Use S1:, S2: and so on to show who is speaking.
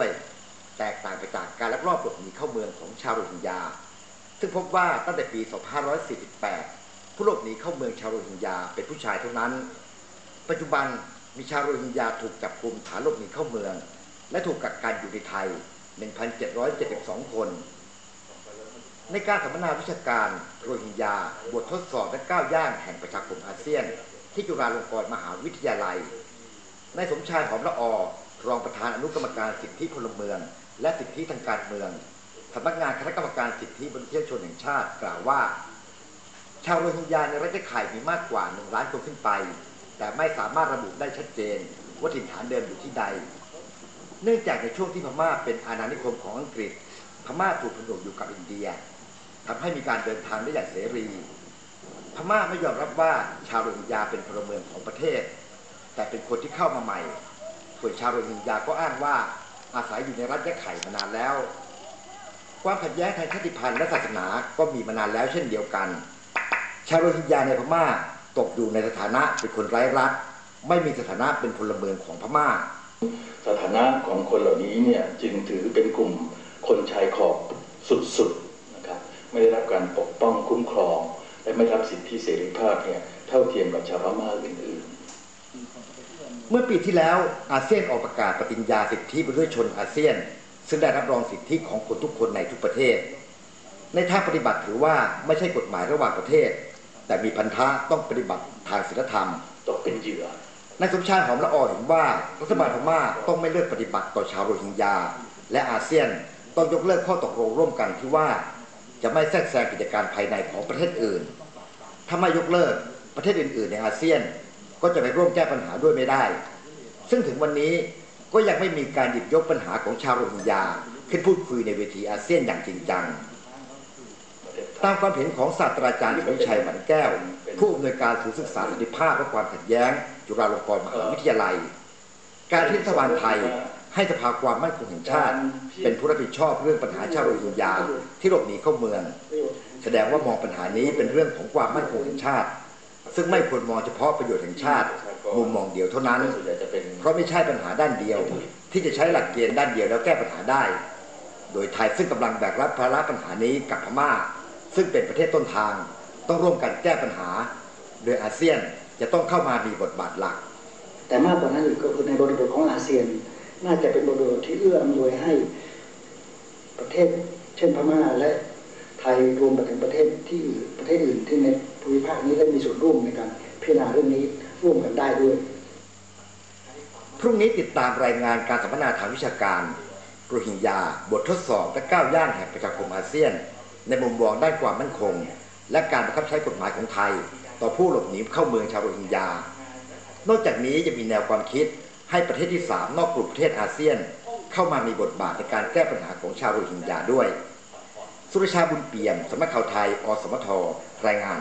S1: ด้วยแตกต่างไปจากการลักลอบหลบหนีเข้าเมืองของชาวโรฮิงญา ซึ่งพบว่าตั้งแต่ปี 2548 ผู้หลบหนีเข้าเมืองชาวโรฮิงญาเป็นผู้ชายเท่านั้น ปัจจุบันมีชาวโรฮิงญาถูกจับกลุ่มฐานหลบหนีเข้าเมือง และถูกกักกันอยู่ในไทย 1,772 คน ในการสัมมนาวิชาการโรฮิงญาบททดสอบและก้าวย่างแห่งประชาคมอาเซียน ที่จุฬาลงกรณ์มหาวิทยาลัยนายสมชายหอมละออ รองประธานอนุกรรมการสิทธิพลเมือง และสิทธิทางการเมืองสำนักงานคณะกรรมการสิทธิมนุษยชนแห่งชาติกล่าวว่า ชาวโรฮิงญาในรัฐยะไข่มีมากกว่าหนึ่งล้านคนขึ้นไป แต่ไม่สามารถระบุได้ชัดเจนว่าถิ่นฐานเดิมอยู่ที่ใด เนื่องจากในช่วงที่พม่าเป็นอาณานิคมของอังกฤษ พม่าถูกผนวกอยู่กับอินเดียทำให้มีการเดินทางได้อย่างเสรี พม่าไม่ยอมรับว่าชาวโรฮิงญาเป็นพลเมืองของประเทศ แต่เป็นคนที่เข้ามาใหม่ ส่วนชาวโรฮิงญาก็อ้างว่าอาศัยอยู่ในรัฐยะไข่มานานแล้ว ความขัดแย้งทางชาติพันธุ์และศาสนาก็มีมานานแล้วเช่นเดียวกัน ชาวโรฮิงญาในพม่าตกอยู่ในสถานะเป็นคนไร้รัฐ ไม่มีสถานะเป็นพลเมืองของพม่า
S2: สถานะของคนเหล่านี้เนี่ยจึงถือเป็นกลุ่มคนชายขอบสุดๆนะครับไม่ได้รับการปกป้องคุ้มครอง และไม่รับสิทธิเสรีภาพเนี่ยเท่าเทียมกับชาวพม่าอื่นๆ
S1: เมื่อปีที่แล้วอาเซียนออกประกาศปฏิญญาสิทธิมนุษยชนอาเซียน ซึ่งได้รับรองสิทธิของคนทุกคนในทุกประเทศ ในทางปฏิบัติถือว่าไม่ใช่กฎหมายระหว่างประเทศ แต่มีพันธะต้องปฏิบัติทางศีลธรรม
S2: ตกเป็นเหยื่อ
S1: นายสมชายหอมละออเห็นว่ารัฐบาลพม่าต้องไม่เลือกปฏิบัติต่อชาวโรฮิงญา และอาเซียนต้องยกเลิกข้อตกลงร่วมกันที่ว่า จะไม่แทรกแซงกิจการภายในของประเทศอื่น ถ้าไม่ยกเลิกประเทศอื่น ๆ ในอาเซียน ก็จะไปร่วมแก้ปัญหาด้วยไม่ได้ ซึ่งถึงวันนี้ก็ยังไม่มีการหยิบยกปัญหาของชาวโรฮิงญาขึ้นพูดคุยในเวทีอาเซียนอย่างจริงจัง ตามความเห็นของศาสตราจารย์สุวิชัยหมันแก้ว ผู้อำนวยการศูนย์ศึกษาสันติภาพและความขัดแย้ง จุฬาลงกรณ์มหาวิทยาลัย การที่รัฐบาลไทยให้สภาความมั่นคงแห่งชาติ เป็นผู้รับผิดชอบเรื่องปัญหาชาวโรฮิงญาที่หลบหนีเข้าเมือง แสดงว่ามองปัญหานี้เป็นเรื่องของความมั่นคงแห่งชาติ ซึ่งไม่ควรมองเฉพาะประโยชน์แห่งชาติ มุมมองเดียวเท่านั้น
S2: เพ
S1: ราะไม่ใช่ปัญหาด้านเดียว ที่จะใช้หลักเกณฑ์ด้านเดียวแล้วแก้ปัญหาได้ โดยไทยซึ่งกำลังแบกรับภาระปัญหานี้กับพม่า ซึ่งเป็นประเทศต้นทาง ต้องร่วมกันแก้ปัญหา โดยอาเซียนจะต้องเข้ามามีบทบาทหลัก
S3: แต่มากกว่านั้นอีกก็คือในบริบทของอาเซียน น่าจะเป็นบริบทที่เอื้ออำนวยให้ประเทศเช่นพม่าและ ทยรวมไปถึงประเทศที่ประเทศอื่นที่ในภูมิภาคนี้ได้มีส่วนร่วมในการพิจารณาเรื่องนี้ร่วมกันได้ด้วย
S1: พรุ่งนี้ติดตามรายงานการสัมมนาทางวิชาการโรฮิงญาบททดสอบและก้าวย่างแห่งประชาคมอาเซียน ในมุมมองด้านความมั่นคง และการบังคับใช้กฎหมายของไทย ต่อผู้หลบหนีเข้าเมืองชาวโรฮิงญานอกจากนี้ยังมีแนวความคิดให้ประเทศที่ 3 นอกกลุ่มประเทศอาเซียน เข้ามามีบทบาทในการแก้ปัญหาของชาวโรฮิงญาด้วย สุรชาบุญเปี่ยมสำนักข่าวไทย อสมทรายงาน